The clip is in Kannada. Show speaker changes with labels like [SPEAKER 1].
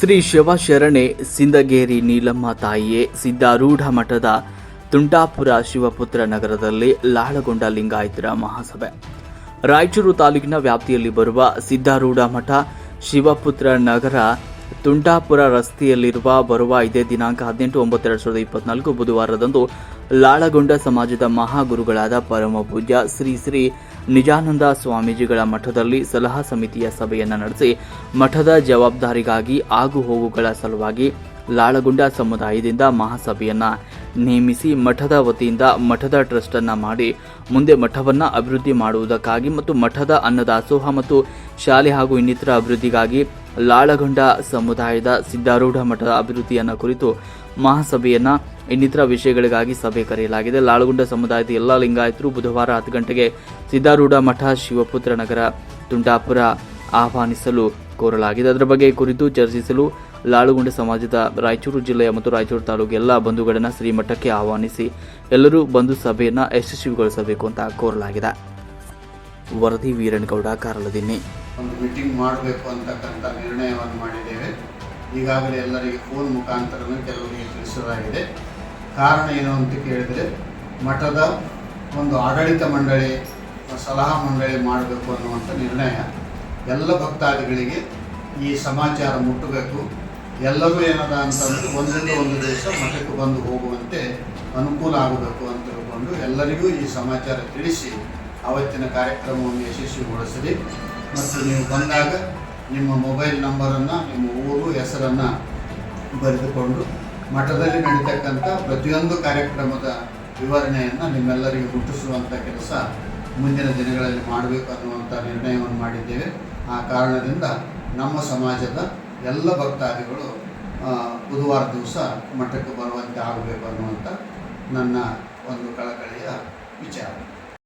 [SPEAKER 1] ಶ್ರೀ ಶಿವಶರಣೆ ಸಿಂದಗೇರಿ ನೀಲಮ್ಮ ತಾಯಿಯೇ, ಸಿದ್ಧಾರೂಢ ಮಠದ ತುಂಟಾಪುರ ಶಿವಪುತ್ರ ನಗರದಲ್ಲಿ ಲಾಳಗೊಂಡ ಲಿಂಗಾಯತರ ಮಹಾಸಭೆ. ರಾಯಚೂರು ತಾಲೂಕಿನ ವ್ಯಾಪ್ತಿಯಲ್ಲಿ ಬರುವ ಸಿದ್ಧಾರೂಢ ಮಠ ಶಿವಪುತ್ರ ನಗರ ತುಂಟಾಪುರ ರಸ್ತೆಯಲ್ಲಿರುವ ಬರುವ ಇದೇ ದಿನಾಂಕ ಹದಿನೆಂಟು ಒಂಬತ್ತು ಎರಡು ಸಾವಿರದ ಇಪ್ಪತ್ನಾಲ್ಕು ಬುಧವಾರದಂದು ಲಾಳಗೊಂಡ ಸಮಾಜದ ಮಹಾಗುರುಗಳಾದ ಪರಮ ಪೂಜ್ಯ ಶ್ರೀ ಶ್ರೀ ನಿಜಾನಂದ ಸ್ವಾಮೀಜಿಗಳ ಮಠದಲ್ಲಿ ಸಲಹಾ ಸಮಿತಿಯ ಸಭೆಯನ್ನು ನಡೆಸಿ ಮಠದ ಜವಾಬ್ದಾರಿಗಾಗಿ ಆಗು ಹೋಗುಗಳ ಸಲುವಾಗಿ ಲಾಳಗುಂಡ ಸಮುದಾಯದಿಂದ ಮಹಾಸಭೆಯನ್ನ ನೇಮಿಸಿ ಮಠದ ವತಿಯಿಂದ ಮಠದ ಟ್ರಸ್ಟ್ ಅನ್ನ ಮಾಡಿ ಮುಂದೆ ಮಠವನ್ನ ಅಭಿವೃದ್ಧಿ ಮಾಡುವುದಕ್ಕಾಗಿ ಮತ್ತು ಮಠದ ಅನ್ನದಾಸೋಹ ಮತ್ತು ಶಾಲೆ ಹಾಗೂ ಇನ್ನಿತರ ಅಭಿವೃದ್ಧಿಗಾಗಿ ಲಾಳಗೊಂಡ ಸಮುದಾಯದ ಸಿದ್ಧಾರೂಢ ಮಠದ ಅಭಿವೃದ್ಧಿಯನ್ನು ಕುರಿತು ಮಹಾಸಭೆಯನ್ನ ಇನ್ನಿತರ ವಿಷಯಗಳಿಗಾಗಿ ಸಭೆ ಕರೆಯಲಾಗಿದೆ. ಲಾಳಗುಂಡ ಸಮುದಾಯದ ಎಲ್ಲ ಲಿಂಗಾಯತರು ಬುಧವಾರ ಹತ್ತು ಗಂಟೆಗೆ ಸಿದ್ಧಾರೂಢ ಮಠ ಶಿವಪುತ್ರ ನಗರ ತುಂಡಾಪುರ ಆಹ್ವಾನಿಸಲು ಕೋರಲಾಗಿದೆ. ಅದರ ಬಗ್ಗೆ ಕುರಿತು ಚರ್ಚಿಸಲು ಲಾಳುಗುಂಡ ಸಮಾಜದ ರಾಯಚೂರು ಜಿಲ್ಲೆಯ ಮತ್ತು ರಾಯಚೂರು ತಾಲೂಕು ಎಲ್ಲ ಬಂಧುಗಳನ್ನು ಶ್ರೀಮಠಕ್ಕೆ ಆಹ್ವಾನಿಸಿ ಎಲ್ಲರೂ ಬಂದು ಸಭೆಯನ್ನು ಯಶಸ್ವಿಗೊಳಿಸಬೇಕು ಅಂತ ಕೋರಲಾಗಿದೆ. ವರದಿ ವೀರಣಗೌಡ ಕಾರಲದಿನ್ನಿ.
[SPEAKER 2] ಒಂದು ಮೀಟಿಂಗ್ ಮಾಡಬೇಕು ಅಂತಕ್ಕಂಥ ನಿರ್ಣಯವನ್ನು ಮಾಡಿದ್ದೇವೆ. ಈಗಾಗಲೇ ಎಲ್ಲರಿಗೆ ಫೋನ್ ಮುಖಾಂತರನೂ ಕೆಲವರಿಗೆ ತಿಳಿಸಲಾಗಿದೆ. ಕಾರಣ ಏನು ಅಂತ ಕೇಳಿದರೆ, ಮಠದ ಒಂದು ಆಡಳಿತ ಮಂಡಳಿ, ಸಲಹಾ ಮಂಡಳಿ ಮಾಡಬೇಕು ಅನ್ನುವಂಥ ನಿರ್ಣಯ. ಎಲ್ಲ ಭಕ್ತಾದಿಗಳಿಗೆ ಈ ಸಮಾಚಾರ ಮುಟ್ಟಬೇಕು. ಎಲ್ಲರೂ ಏನದ ಅಂತಂದರೆ ಒಂದರಿಂದ ಒಂದು ದಿವಸ ಮಠಕ್ಕೆ ಬಂದು ಹೋಗುವಂತೆ ಅನುಕೂಲ ಆಗಬೇಕು ಅಂತ ತಿಳ್ಕೊಂಡು ಎಲ್ಲರಿಗೂ ಈ ಸಮಾಚಾರ ತಿಳಿಸಿ ಅವತ್ತಿನ ಕಾರ್ಯಕ್ರಮವನ್ನು ಯಶಸ್ವಿಗೊಳಿಸಲಿ. ಮತ್ತು ನೀವು ಬಂದಾಗ ನಿಮ್ಮ ಮೊಬೈಲ್ ನಂಬರನ್ನು, ನಿಮ್ಮ ಊರು ಹೆಸರನ್ನು ಬರೆದುಕೊಂಡು, ಮಠದಲ್ಲಿ ನಡೀತಕ್ಕಂಥ ಪ್ರತಿಯೊಂದು ಕಾರ್ಯಕ್ರಮದ ವಿವರಣೆಯನ್ನು ನಿಮ್ಮೆಲ್ಲರಿಗೂ ಹುಟ್ಟಿಸುವಂಥ ಕೆಲಸ ಮುಂದಿನ ದಿನಗಳಲ್ಲಿ ಮಾಡಬೇಕು ಅನ್ನುವಂಥ ನಿರ್ಣಯವನ್ನು ಮಾಡಿದ್ದೇವೆ. ಆ ಕಾರಣದಿಂದ ನಮ್ಮ ಸಮಾಜದ ಎಲ್ಲ ಭಕ್ತಾದಿಗಳು ಬುಧವಾರ ದಿವಸ ಮಠಕ್ಕೆ ಬರುವಂತೆ ಆಗಬೇಕು ಅನ್ನುವಂಥ ನನ್ನ ಒಂದು ಕಳಕಳಿಯ ವಿಚಾರ.